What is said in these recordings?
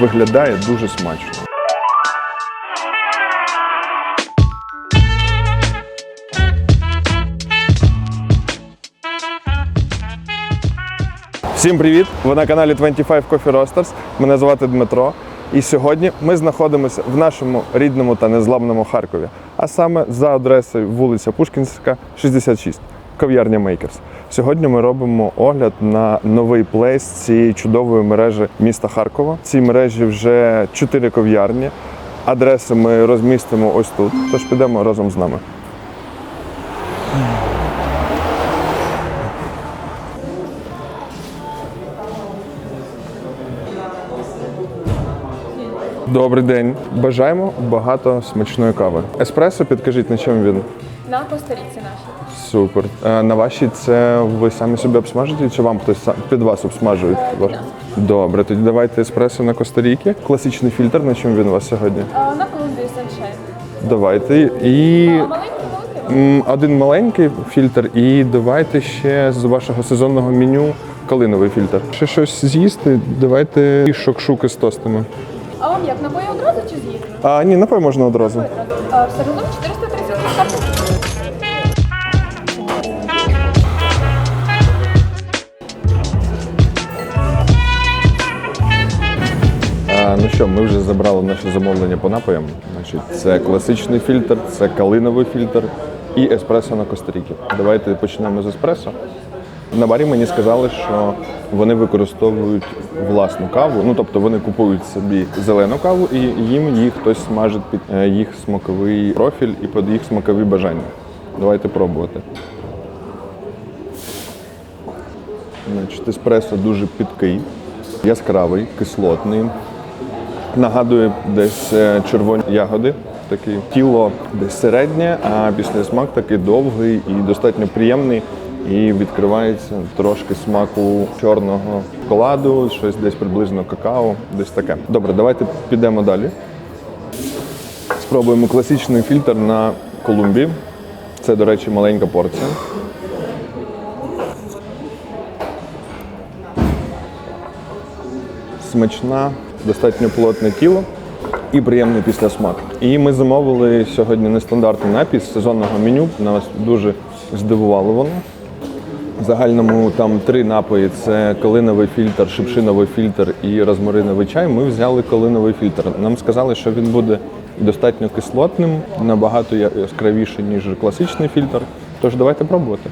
Виглядає дуже смачно. Всім привіт! Ви на каналі 25 Coffee Roasters. Мене звати Дмитро. І сьогодні ми знаходимося в нашому рідному та незламному Харкові, а саме за адресою вулиця Пушкінська, 66, кав'ярня Makers. Сьогодні ми робимо огляд на новий плейс цієї чудової мережі міста Харкова. Цій мережі вже 4 кав'ярні. Адреси ми розмістимо ось тут. Тож підемо разом з нами. Добрий день. Бажаємо багато смачної кави. Еспресо, підкажіть, на чому він? На косторіці наші. Супер. Е, На ваші це ви самі собі обсмажуєте, чи вам хтось сам- під вас обсмажує? Добре, тоді давайте еспресо на Костаріки. Класичний фільтр, на чому він у вас сьогодні? А, на Колумбії Sunshine. Давайте. І А м, один маленький фільтр, і давайте ще з вашого сезонного меню калиновий фільтр. Ще щось з'їсти, давайте і шокшуки з тостами. А вам як, напої одразу чи з'їсти? А ні, напой можна одразу. А, все разом 430 карт. Що, ми вже забрали наше замовлення по напоям. Значить, це класичний фільтр, це калиновий фільтр і еспресо на Косторіки. Давайте почнемо з еспресо. На барі мені сказали, що вони використовують власну каву. Ну тобто вони купують собі зелену каву і їм її хтось смажить під е, їх смаковий профіль і під їх смакові бажання. Давайте пробувати. Значить, еспресо дуже підкий, яскравий, кислотний. Нагадує десь е, червоні ягоди. Таке тіло десь середнє, а після смак такий довгий і достатньо приємний. І відкривається трошки смаку чорного шоколаду, щось десь приблизно какао, десь таке. Добре, давайте підемо далі. Спробуємо класичний фільтр на Колумбі. Це, до речі, маленька порція. смачна, достатньо плотне тіло і приємний післясмак. І ми замовили сьогодні нестандартний напій з сезонного меню. Нас дуже здивувало воно. В загальному там три напої: це калиновий фільтр, шипшиновий фільтр і розмариновий чай. Ми взяли калиновий фільтр. Нам сказали, що він буде достатньо кислотним, набагато я- яскравіший, ніж класичний фільтр. Тож давайте пробувати.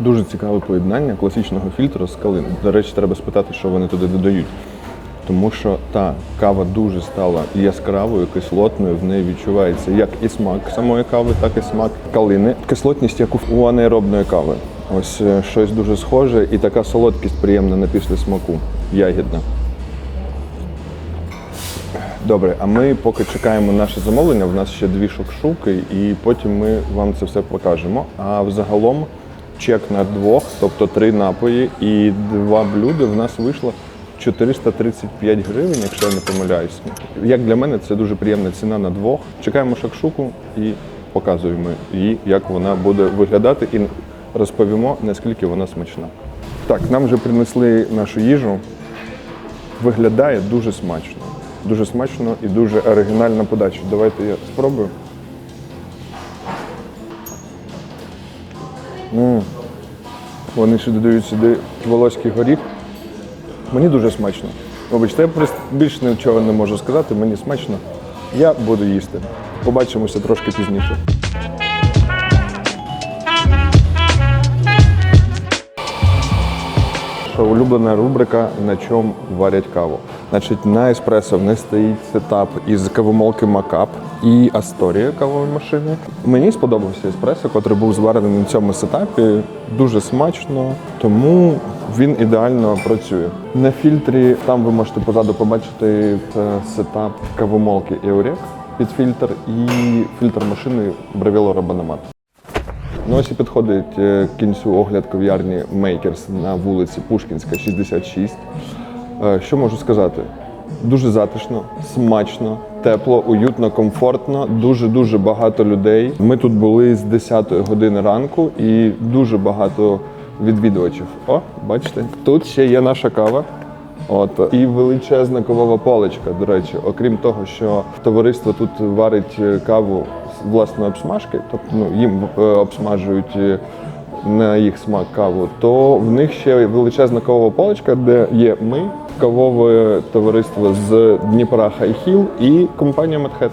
Дуже цікаве поєднання класичного фільтру з калини. До речі, треба спитати, що вони туди додають. Тому що та кава дуже стала яскравою, кислотною. В неї відчувається як і смак самої кави, так і смак калини. Кислотність, як у анаеробної кави. Ось е, щось дуже схоже, і така солодкість приємна на після смаку, ягідна. Добре, а ми поки чекаємо наше замовлення. В нас ще дві шокшуки, і потім ми вам це все покажемо. А взагалом чек на двох, тобто три напої і два блюда в нас вийшло 435 гривень, якщо я не помиляюсь. Як для мене, це дуже приємна ціна на двох. Чекаємо шакшуку і показуємо їй, як вона буде виглядати, і розповімо, наскільки вона смачна. Так, нам вже принесли нашу їжу. Виглядає дуже смачно. Дуже смачно і дуже оригінальна подача. Давайте я спробую. М Вони ще додають сюди волоський горіх. Мені дуже смачно. Вибачте, я просто більше нічого не можу сказати, мені смачно. Я буду їсти. Побачимося трошки пізніше. Улюблена рубрика на чому варять каву. Значить, на еспресо в них стоїть сетап із кавомолки Макап і Асторія кавової машини. Мені сподобався еспресо, який був зварений на цьому сетапі. Дуже смачно, тому він ідеально працює. На фільтрі там ви можете позаду побачити е, сетап кавомолки Eurek під фільтр і фільтр машини Bravelo Робаномат. Ну ось і підходить е, кінцю огляд кав'ярні Makers на вулиці Пушкінська, 66. Е, Що можу сказати? Дуже затишно, смачно, тепло, уютно, комфортно, дуже-дуже багато людей. Ми тут були з 10 години ранку і дуже багато відвідувачів. О, бачите, тут ще є наша кава. От і величезна кавова поличка. До речі, окрім того, що товариство тут варить е, каву з власної обсмажки, тобто ну, їм е, обсмажують на їх смак каву, то в них ще величезна кавова поличка, де є ми, кавове товариство з Дніпра Хайхіл і компанія Медхец.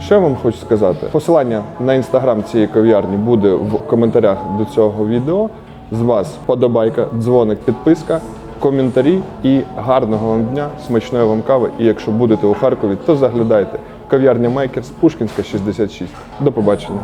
Що я вам хочу сказати? Посилання на інстаграм цієї кав'ярні буде в коментарях до цього відео. З вас подобайка, дзвоник, підписка, коментарі і гарного вам дня, смачної вам кави. І якщо будете у Харкові, то заглядайте. Кав'ярня Мейкерс, Пушкінська, 66. До побачення.